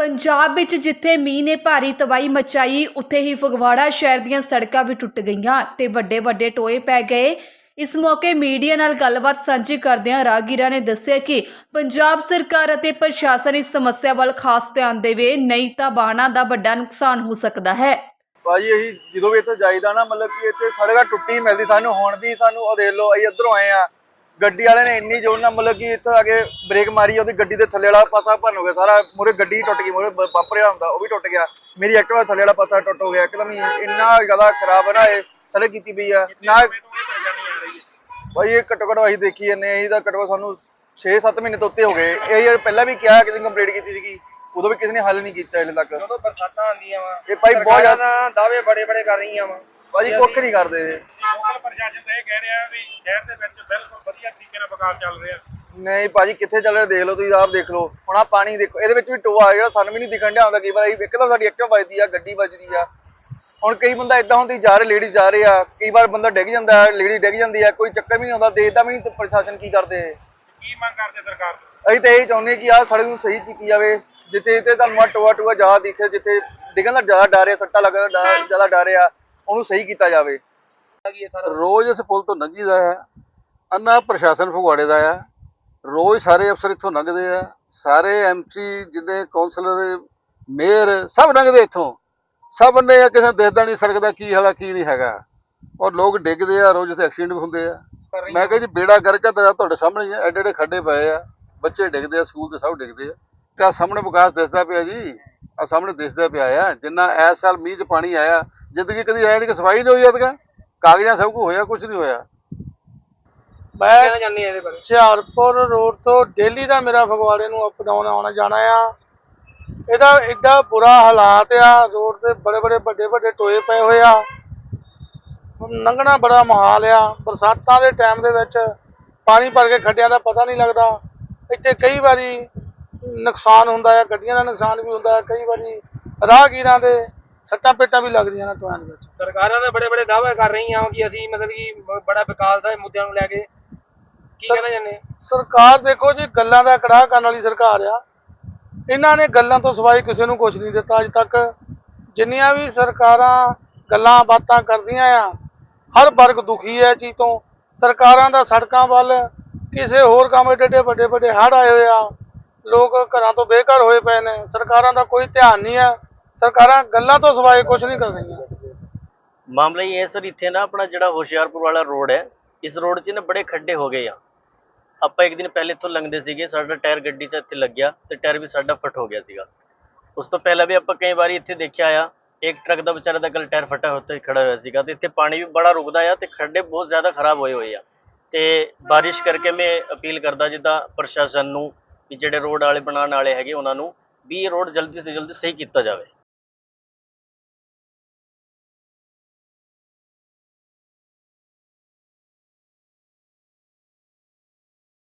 ਪੰਜਾਬ ਵਿੱਚ ਜਿੱਥੇ ਮੀਂਹ ਨੇ ਭਾਰੀ ਤਬਾਹੀ ਮਚਾਈ, ਉੱਥੇ ਹੀ ਫਗਵਾੜਾ ਸ਼ਹਿਰ ਦੀਆਂ ਸੜਕਾਂ ਵੀ ਟੁੱਟ ਗਈਆਂ ਤੇ ਵੱਡੇ ਵੱਡੇ ਟੋਏ ਪੈ ਗਏ। ਇਸ ਮੌਕੇ ਮੀਡੀਆ ਨਾਲ ਗੱਲਬਾਤ ਸਾਂਝੀ ਕਰਦਿਆਂ ਰਾਗੀਰਾ ਨੇ ਦੱਸਿਆ ਕਿ ਪੰਜਾਬ ਸਰਕਾਰ ਅਤੇ ਪ੍ਰਸ਼ਾਸਨ ਇਸ ਸਮੱਸਿਆ ਵੱਲ ਖਾਸ ਧਿਆਨ ਦੇਵੇ, ਨਹੀਂ ਤਾਂ ਵਾਹਨਾਂ ਦਾ ਵੱਡਾ ਨੁਕਸਾਨ ਹੋ ਸਕਦਾ ਹੈ। ਭਾਜੀ ਅਸੀਂ ਜਦੋਂ ਵੀ ਇੱਥੇ ਜਾਈਦਾ ਨਾ, ਮਤਲਬ ਕਿ ਇੱਥੇ ਸੜਕਾਂ ਟੁੱਟੀ ਮਿਲਦੀ, ਸਾਨੂੰ ਹੁਣ ਵੀ ਸਾਨੂੰ ਉਹ ਦੇਖ ਲਓ, ਅਸੀਂ ਇੱਧਰੋਂ ਆਏ ਆ ਗੱਡੀ ਵਾਲੇ ਨੇ ਇੰਨੀ ਜ਼ੋਰ ਨਾਲ ਮਤਲਬ ਕਿ ਇੱਥੇ ਆ ਕੇ ਬ੍ਰੇਕ ਮਾਰੀ ਉਹਦੀ ਗੱਡੀ ਦੇ ਥੱਲੇ ਵਾਲਾ ਪਾਸਾ ਭੰਨ ਹੋ ਗਿਆ ਸਾਰਾ ਮੂਰੇ ਗੱਡੀ ਟੁੱਟ ਗਈ ਮੂਰੇ ਬੰਪਰ ਜਿਹੜਾ ਹੁੰਦਾ ਉਹ ਵੀ ਟੁੱਟ ਗਿਆ। ਮੇਰੀ ਐਕਟਿਵਾ ਥੱਲੇ ਵਾਲਾ ਪਾਸਾ ਟੁੱਟ ਹੋ ਗਿਆ ਇੱਕਦਮ ਹੀ ਇੰਨਾ ਜ਼ਿਆਦਾ ਖਰਾਬ ਹੈ ਨਾ ਇਹ ਸੜਕ ਕੀਤੀ ਪਈ ਆ। ਨਾ ਭਾਈ ਇਹ ਘੱਟੋ ਘੱਟ ਅਸੀਂ ਦੇਖੀ ਜਾਂਦੇ ਤਾਂ ਘੱਟੋ ਸਾਨੂੰ 6-7 ਮਹੀਨੇ ਤੋਂ ਉੱਤੇ ਹੋ ਗਏ। ਇਹ ਯਾਰ ਪਹਿਲਾਂ ਵੀ ਕਿਹਾ ਕਿਸੇ ਨੂੰ ਕੰਪਲੀਟ ਕੀਤੀ ਸੀਗੀ ਉਦੋਂ ਵੀ ਕਿਸੇ ਨੇ ਹੱਲ ਨਹੀਂ ਕੀਤਾ ਹਲੇ ਤੱਕ। ਜਦੋਂ ਬਰਸਾਤਾਂ ਆਉਂਦੀਆਂ ਵਾ ਇਹ ਭਾਈ ਬਹੁਤ ਜ਼ਿਆਦਾ ਦਾਅਵੇ ਬੜੇ ਬੜੇ ਕਰ ਰਹੀਆਂ ਵਾ। ਭਾਜੀ ਕੁੱਖ ਨਹੀਂ ਕਰਦੇ ਇਹ। ਪ੍ਰਸ਼ਾਸਨ ਤਾਂ ਇਹ ਕਹਿ ਰਿਹਾ ਵੀ ਸ਼ਹਿਰ ਦੇ ਵਿੱਚ ਬਿਲਕੁਲ ਵਧੀਆ ਤਰੀਕੇ ਨਾਲ ਵਿਕਾਸ ਚੱਲ ਰਿਹਾ। ਨਹੀਂ ਭਾਜੀ ਕਿੱਥੇ ਚੱਲ ਰਿਹਾ ਦੇਖ ਲਓ ਤੁਸੀਂ ਆਪ ਦੇਖ ਲਓ। ਹੁਣ ਆ ਪਾਣੀ ਦੇਖੋ ਇਹਦੇ ਵਿੱਚ ਵੀ ਟੋਆ ਆ ਜਿਹੜਾ ਸਾਨੂੰ ਵੀ ਨਹੀਂ ਦਿਖਣ ਡਿਆ ਹੁੰਦਾ। ਕਈ ਵਾਰ ਅਸੀਂ ਇੱਕਦਮ ਸਾਡੀ ਐਕਟਿਵ ਵੱਜਦੀ ਆ ਗੱਡੀ ਵੱਜਦੀ ਆ। ਹੁਣ ਕਈ ਬੰਦਾ ਇਦਾਂ ਹੁੰਦੀ ਜਾ ਰਹੇ ਲੇਡੀ ਜਾ ਰਹੇ ਆ। ਕਈ ਵਾਰ ਬੰਦਾ ਡਿੱਗ ਜਾਂਦਾ ਲੇਡੀ ਡਿੱਗ ਜਾਂਦੀ ਆ ਕੋਈ ਚੱਕਰ ਵੀ ਨਹੀਂ ਆਉਂਦਾ ਦੇਖਦਾ ਵੀ ਨਹੀਂ ਤੇ ਪ੍ਰਸ਼ਾਸਨ ਕੀ ਕਰਦੇ। ਕੀ ਮੰਗ ਕਰਦੇ ਸਰਕਾਰ ਤੋਂ? ਅਸੀਂ ਤਾਂ ਇਹ ਚਾਹੁੰਦੇ ਕਿ ਆਹ ਸੜਕ ਨੂੰ ਸਹੀ ਕੀਤੀ ਜਾਵੇ। ਜਿੱਥੇ ਜਿੱਥੇ ਤੁਹਾਨੂੰ ਆ ਟੋਆ ਟੋਆ ਜ਼ਿਆਦਾ ਦਿਖੇ ਜਿੱਥੇ ਡਿੱਗਣ ਦਾ ਜ਼ਿਆਦਾ ਡਰ ਆ ਸੱਟਾ ਲੱਗਣ ਦਾ ਜ਼ਿਆਦਾ ਡਰ ਆ ਉਹਨੂੰ ਸਹੀ ਕੀਤਾ ਜਾਵੇ। ਰੋਜ਼ ਇਸ ਪੁਲ ਤੋਂ ਲੰਘੀਦਾ ਹੈ ਅੰਨਾ ਪ੍ਰਸ਼ਾਸਨ ਫਗਵਾੜੇ ਦਾ ਆ ਰੋਜ਼ ਸਾਰੇ ਅਫਸਰ ਇੱਥੋਂ ਲੰਘਦੇ ਆ ਸਾਰੇ ਐਮਸੀ ਜਿੰਨੇ ਕਾਉਂਸਲਰ ਮੇਅਰ ਸਭ ਲੰਘਦੇ ਇੱਥੋਂ। ਸਭ ਨੇ ਆ ਕਿਸੇ ਦਿਖਦਾ ਨਹੀਂ ਸੜਕ ਦਾ ਕੀ ਹਾਲਾ ਕੀ ਨਹੀਂ ਹੈਗਾ। ਔਰ ਲੋਕ ਡਿੱਗਦੇ ਆ ਰੋਜ਼ ਇੱਥੇ ਐਕਸੀਡੈਂਟ ਵੀ ਹੁੰਦੇ ਆ। ਮੈਂ ਕਿਹਾ ਜੀ ਬੇੜਾ ਗਰਕਾ ਤੇਰਾ ਤੁਹਾਡੇ ਸਾਹਮਣੇ ਆ ਐਡੇ ਐਡੇ ਖੱਡੇ ਪਏ ਆ। ਬੱਚੇ ਡਿੱਗਦੇ ਆ ਸਕੂਲ ਦੇ ਸਭ ਡਿੱਗਦੇ ਆ। ਕਾ ਸਾਹਮਣੇ ਵਿਕਾਸ ਦਿਸਦਾ ਪਿਆ ਜੀ ਆ ਸਾਹਮਣੇ ਦਿਸਦਾ ਪਿਆ ਆ ਜਿੰਨਾ ਇਸ ਸਾਲ ਮੀਂਹ 'ਚ ਪਾਣੀ ਆਇਆ ਜ਼ਿੰਦਗੀ ਕਦੀ ਆਇਆ ਨਹੀਂ ਕਿ ਸਫ਼ਾਈ ਨਹੀਂ ਹੋਈ ਅਦਗਾ ਕਾਗਜ਼ਾਂ ਸਭ ਕੁਝ ਹੋਇਆ ਕੁਝ ਨਹੀਂ ਹੋਇਆ। ਕਹਿਣਾ ਮੈਂ ਚਾਹੁੰਦੇ ਆ ਇਹਦੇ ਬਾਰੇ? ਹੁਸ਼ਿਆਰਪੁਰ ਰੋਡ ਤੋਂ ਡੇਲੀ ਦਾ ਮੇਰਾ ਫਗਵਾੜੇ ਨੂੰ ਅਪ ਡਾਊਨ ਆਉਣਾ ਜਾਣਾ ਆ। ਇਹਦਾ ਐਡਾ ਬੁਰਾ ਹਾਲਾਤ ਆ ਰੋਡ ਤੇ ਬੜੇ ਬੜੇ ਵੱਡੇ ਵੱਡੇ ਟੋਏ ਪਏ ਹੋਏ ਆ। ਲੰਘਣਾ ਬੜਾ ਮਹਾਲ ਆ। ਬਰਸਾਤਾਂ ਦੇ ਟਾਈਮ ਦੇ ਵਿੱਚ ਪਾਣੀ ਭਰ ਕੇ ਖੱਡਿਆਂ ਦਾ ਪਤਾ ਨਹੀਂ ਲੱਗਦਾ। ਇੱਥੇ ਕਈ ਵਾਰੀ ਨੁਕਸਾਨ ਹੁੰਦਾ ਆ ਗੱਡੀਆਂ ਦਾ ਨੁਕਸਾਨ ਵੀ ਹੁੰਦਾ ਆ ਕਈ ਵਾਰੀ ਰਾਹਗੀਰਾਂ ਦੇ ਸੱਟਾਂ ਪੇਟਾਂ ਵੀ ਲੱਗਦੀਆਂ ਨੇ ਦੇ ਵਿੱਚ। ਸਰਕਾਰਾਂ ਤਾਂ ਬੜੇ ਬੜੇ ਦਾਅਵੇ ਕਰ ਰਹੀਆਂ ਕਿ ਅਸੀਂ ਮਤਲਬ ਕਿ ਬੜਾ ਵਿਕਾਸ ਦਾ ਮੁੱਦਿਆਂ ਨੂੰ ਲੈ ਕੇ ਕੀ ਕਹਿਣਾ ਆ? ਸਰਕਾਰ ਦੇਖੋ ਜੀ ਗੱਲਾਂ ਦਾ ਕੜਾਹ ਕਰਨ ਵਾਲੀ ਸਰਕਾਰ ਆ। ਇਹਨਾਂ ਨੇ ਗੱਲਾਂ ਤੋਂ ਸਿਵਾਏ ਕਿਸੇ ਨੂੰ ਕੁਝ ਨਹੀਂ ਦਿੱਤਾ ਅੱਜ ਤੱਕ। ਜਿੰਨੀਆਂ ਵੀ ਸਰਕਾਰਾਂ ਗੱਲਾਂ ਬਾਤਾਂ ਕਰਦੀਆਂ ਆ ਹਰ ਵਰਗ ਦੁਖੀ ਹੈ ਚੀਜ਼ ਤੋਂ। ਸਰਕਾਰਾਂ ਦਾ ਸੜਕਾਂ ਵੱਲ ਕਿਸੇ ਹੋਰ ਕੰਮ ਏਡੇ ਵੱਡੇ ਵੱਡੇ ਹੜ੍ਹ ਆਏ ਹੋਏ ਆ। ਲੋਕ ਘਰਾਂ ਤੋਂ ਬੇਘਰ ਹੋਏ ਪਏ ਨੇ। ਸਰਕਾਰਾਂ ਦਾ ਕੋਈ ਧਿਆਨ ਨਹੀਂ ਹੈ ਸਰਕਾਰਾਂ ਗੱਲਾਂ ਤੋਂ ਸਿਵਾਏ ਕੁਝ ਨਹੀਂ ਕਰ ਰਹੀਆਂ। ਮਾਮਲਾ ਇਹ ਹੈ ਸਰ, ਇੱਥੇ ਨਾ ਆਪਣਾ ਜਿਹੜਾ ਹੁਸ਼ਿਆਰਪੁਰ ਵਾਲਾ ਰੋਡ ਹੈ, ਇਸ ਰੋਡ 'ਚ ਨਾ ਬੜੇ ਖੱਡੇ ਹੋ ਗਏ ਆ। ਆਪਾਂ ਇੱਕ ਦਿਨ ਪਹਿਲੇ ਇੱਥੋਂ ਲੰਘਦੇ ਸੀਗੇ, ਸਾਡਾ ਟਾਇਰ ਗੱਡੀ 'ਚ ਇੱਥੇ ਲੱਗਿਆ ਤੇ ਟਾਇਰ ਵੀ ਸਾਡਾ ਫਟ ਹੋ ਗਿਆ ਸੀਗਾ। ਉਸ ਤੋਂ ਪਹਿਲਾਂ ਵੀ ਆਪਾਂ ਕਈ ਵਾਰੀ ਇੱਥੇ ਦੇਖਿਆ ਆ, ਇੱਕ ਟਰੱਕ ਦਾ ਵਿਚਾਰਾ ਦਾ ਕੱਲ ਟਾਇਰ ਫਟਾ ਉੱਤੇ ਖੜਾ ਹੋਇਆ ਸੀਗਾ ਤੇ ਇੱਥੇ ਪਾਣੀ ਵੀ ਬੜਾ ਰੁਕਦਾ ਆ ਤੇ ਖੱਡੇ ਬਹੁਤ ਜ਼ਿਆਦਾ ਖਰਾਬ ਹੋਏ ਹੋਏ ਆ। ਤੇ ਬਾਰਿਸ਼ ਕਰਕੇ ਮੈਂ ਅਪੀਲ ਕਰਦਾ ਜਿੱਦਾਂ ਪ੍ਰਸ਼ਾਸਨ ਨੂੰ ਵੀ ਜਿਹੜੇ ਰੋਡ ਵਾਲੇ ਬਣਾਉਣ ਵਾਲੇ ਹੈਗੇ ਉਹਨਾਂ ਨੂੰ ਵੀ ਇਹ ਰੋਡ ਜਲਦੀ ਤੋਂ ਜਲਦੀ ਸਹੀ ਕੀਤਾ ਜਾਵੇ।